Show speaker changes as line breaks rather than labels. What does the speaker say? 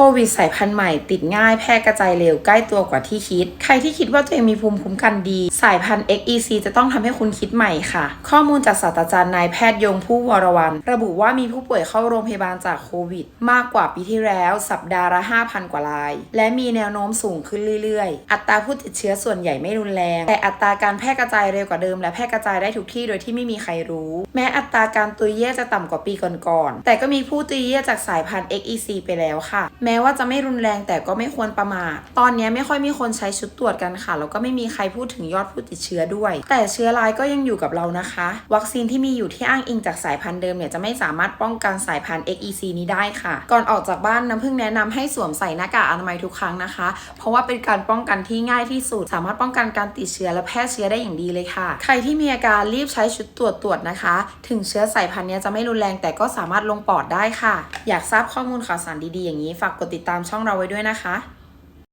ควิดสายพันธุ์ใหม่ติดง่ายแพร่กระจายเร็วใกล้ตัวกว่าที่คิด ใครที่คิดว่าตัวเองมีภูมิคุ้มกันดี สายพันธุ์ XEC จะต้องทำให้คุณคิดใหม่ค่ะ ข้อมูลจากศาสตราจารย์นายแพทย์ยงผู้วรวัน ระบุว่ามีผู้ป่วยเข้าโรงพยาบาลจากโควิด มากกว่าปีที่แล้ว สัปดาห์ละ 5,000 กว่าราย และมีแนวโน้มสูงขึ้นเรื่อยๆ อัตราผู้ติดเชื้อส่วนใหญ่ไม่รุนแรง แต่อัตราการแพร่กระจายเร็วกว่าเดิม และแพร่กระจายได้ทุกที่โดยที่ไม่มีใครรู้ แม้อัตราการตุยเย่จะต่ำกว่าปีก่อนๆแต่ก็มีผู้ตุยเย่จากสายพันธุ์ XEC ไปแล้วค่ะ แม้ว่าจะไม่รุนแรงแต่ก็ไม่ควรประมาทตอนนี้ไม่ค่อยมีคนใช้ชุดตรวจกันค่ะแล้วก็ไม่มีใครพูดถึงยอดผู้ติดเชื้อด้วย แต่เชื้อรายก็ยังอยู่กับเรานะคะ วัคซีนที่มีอยู่ที่อ้างอิงจากสายพันธุ์เดิมเนี่ยจะไม่สามารถป้องกันสายพันธุ์ XEC นี้ได้ค่ะ ก่อนออกจากบ้านน้ำพึ่งแนะนำให้สวมใส่หน้ากากอนามัยทุกครั้งนะคะ เพราะว่าเป็นการป้องกันที่ง่ายที่สุด สามารถป้องกันการติดเชื้อและแพร่เชื้อได้อย่างดีเลยค่ะ ใครที่มีอาการรีบใช้ชุดตรวจตรวจนะคะ ถึงเชื้อสายพันธุ์นี้จะไม่รุนแรงแต่ก็สามารถลงปอดได้ค่ะ อยากทราบข้อมูลข่าวสารดีๆอย่างนี้ ฝากกดติดตามช่องเราไว้ด้วยนะคะ